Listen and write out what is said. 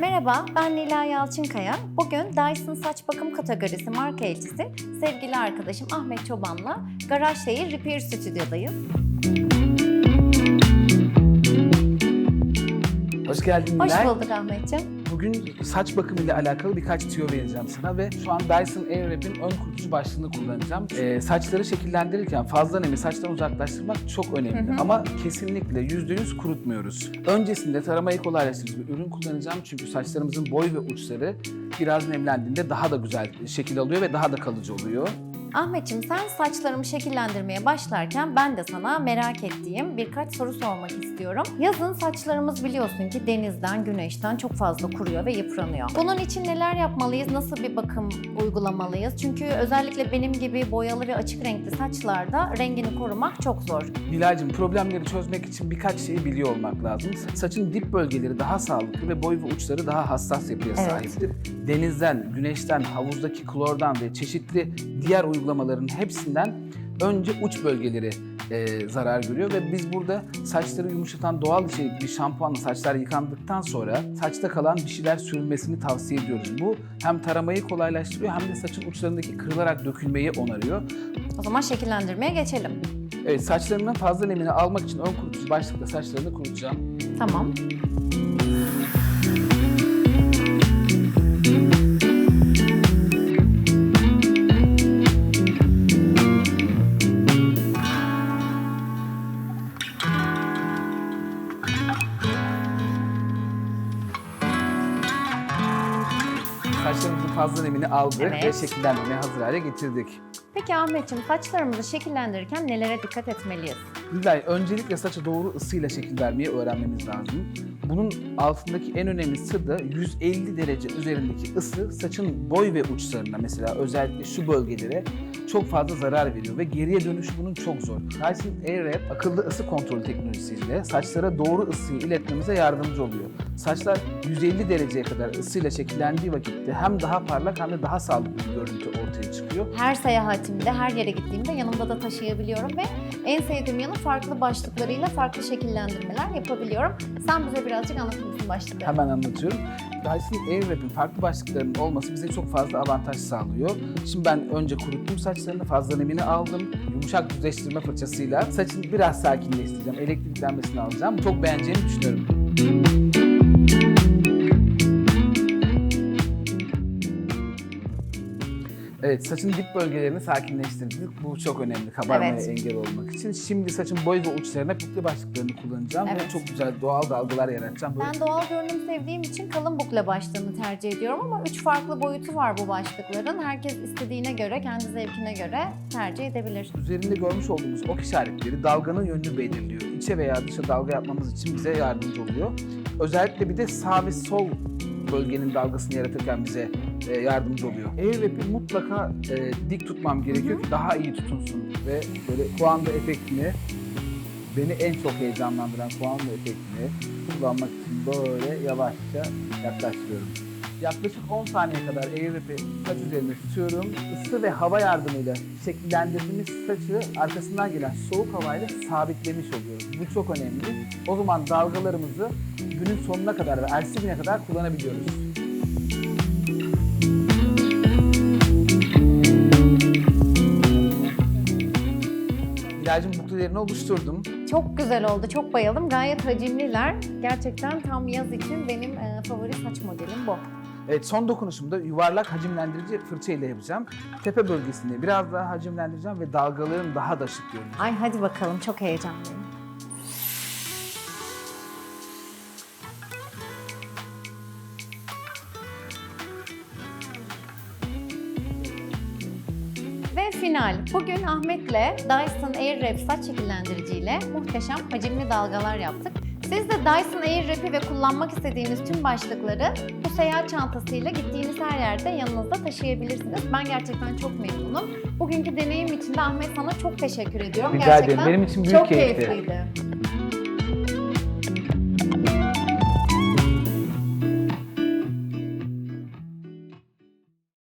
Merhaba, ben Nila Yalçınkaya. Bugün Dyson Saç Bakım kategorisi marka elçisi sevgili arkadaşım Ahmet Çoban'la Garajşehir Repair Stüdyo'dayız. Hoş geldin Hoş Nilay. bulduk Ahmetciğim. Bugün saç bakımı ile alakalı birkaç tüyo vereceğim sana ve şu an Dyson Airwrap'in ön kurutucu başlığını kullanacağım. Ee, saçları şekillendirirken fazla nemi saçtan uzaklaştırmak çok önemli Hı hı. ama kesinlikle %100 kurutmuyoruz. Öncesinde taramayı kolaylaştırıcı bir ürün kullanacağım çünkü saçlarımızın boy ve uçları biraz nemlendiğinde daha da güzel şekil alıyor ve daha da kalıcı oluyor. Ahmetciğim sen saçlarımı şekillendirmeye başlarken ben de sana merak ettiğim birkaç soru sormak istiyorum. Yazın saçlarımız biliyorsun ki denizden, güneşten çok fazla kuruyor ve yıpranıyor. Bunun için neler yapmalıyız, nasıl bir bakım uygulamalıyız? Çünkü özellikle benim gibi boyalı ve açık renkli saçlarda rengini korumak çok zor. Nilay'cığım problemleri çözmek için birkaç şeyi biliyor olmak lazım. Saçın dip bölgeleri daha sağlıklı ve boy ve uçları daha hassas yapıya Evet. sahiptir. Denizden, güneşten, havuzdaki klordan ve çeşitli diğer uygulamaların hepsinden önce uç bölgeleri e, zarar görüyor ve biz burada saçları yumuşatan doğal içerikli bir şampuanla saçlar yıkandıktan sonra saçta kalan bir şeyler sürülmesini tavsiye ediyoruz. Bu hem taramayı kolaylaştırıyor hem de saçın uçlarındaki kırılarak dökülmeyi onarıyor. O zaman şekillendirmeye geçelim. Evet saçlarımın fazla nemini almak için ön kurutucu başlıkla saçlarını kurutacağım. Tamam. Saçlarımızın fazla nemini aldık Evet. ve şekillendirmeye hazır hale getirdik. Peki Ahmetciğim saçlarımızı şekillendirirken nelere dikkat etmeliyiz? Nilay, öncelikle saça doğru ısıyla şekil vermeyi öğrenmemiz lazım. Bunun altındaki en önemli sır da 150 derece üzerindeki ısı saçın boy ve uçlarına mesela özellikle şu bölgelere çok fazla zarar veriyor ve geriye dönüşü bunun çok zor. Dyson Airwrap akıllı ısı kontrolü teknolojisiyle saçlara doğru ısıyı iletmemize yardımcı oluyor. Saçlar 150 dereceye kadar ısıyla şekillendiği vakitte hem daha parlak hem de daha sağlıklı bir görüntü ortaya çıkıyor. Her seyahatimde, her yere gittiğimde yanımda da taşıyabiliyorum ve en sevdiğim yanı farklı başlıklarıyla farklı şekillendirmeler yapabiliyorum. Sen bize birazcık anlatır mısın başlıkları? Hemen anlatıyorum. Dyson Airwrap'in farklı başlıklarının olması bize çok fazla avantaj sağlıyor. Şimdi ben önce kuruttum saçlarını, fazla nemini aldım. Yumuşak düzleştirme fırçasıyla saçını biraz sakinleştireceğim. Elektriklenmesini alacağım. Çok beğeneceğini düşünüyorum. Evet, saçın dip bölgelerini sakinleştirdik. Bu çok önemli kabarmaya Evet. engel olmak için. Şimdi saçın boy ve uçlarına pukle başlıklarını kullanacağım Evet. ve çok güzel doğal dalgalar yaratacağım. Böyle Ben doğal görünüm sevdiğim için kalın bukle başlığını tercih ediyorum ama üç farklı boyutu var bu başlıkların. Herkes istediğine göre, kendi zevkine göre tercih edebilir. Üzerinde görmüş olduğumuz ok işaretleri dalganın yönünü belirliyor. İçe veya dışa dalga yapmamız için bize yardımcı oluyor. Özellikle bir de sağ ve sol bölgenin dalgasını yaratırken bize e, yardımcı oluyor. Airwrap'i mutlaka e, dik tutmam gerekiyor ki daha iyi tutunsun ve böyle kuanda efektini beni en çok heyecanlandıran kuanda efektini kullanmak için böyle yavaşça yaklaştırıyorum. Yaklaşık 10 saniye kadar Airwrap'i saç üzerine tutuyorum. Isı ve hava yardımıyla şekillendirdiğimiz saçı arkasından gelen soğuk havayla sabitlemiş oluyoruz. Bu çok önemli. O zaman dalgalarımızı günün sonuna kadar ve ertesi güne kadar kullanabiliyoruz. İlacın buklelerini oluşturdum. Çok güzel oldu, çok bayıldım. Gayet hacimliler. Gerçekten tam yaz için benim e, favori saç modelim bu. Evet son dokunuşumda yuvarlak hacimlendirici fırça ile yapacağım. Tepe bölgesini biraz daha hacimlendireceğim ve dalgalarım daha da şık görünecek. Ay hadi bakalım, çok heyecanlıyım. Ve final. Bugün Ahmet'le Dyson Airwrap saç şekillendirici ile muhteşem hacimli dalgalar yaptık. Siz de Dyson Airwrap'i ve kullanmak istediğiniz tüm başlıkları bu seyahat çantasıyla gittiğiniz her yerde yanınızda taşıyabilirsiniz. Ben gerçekten çok memnunum. Bugünkü deneyim için de Ahmet sana çok teşekkür ediyorum. Rica gerçekten ederim. Benim için büyük çok keyifti. keyifliydi.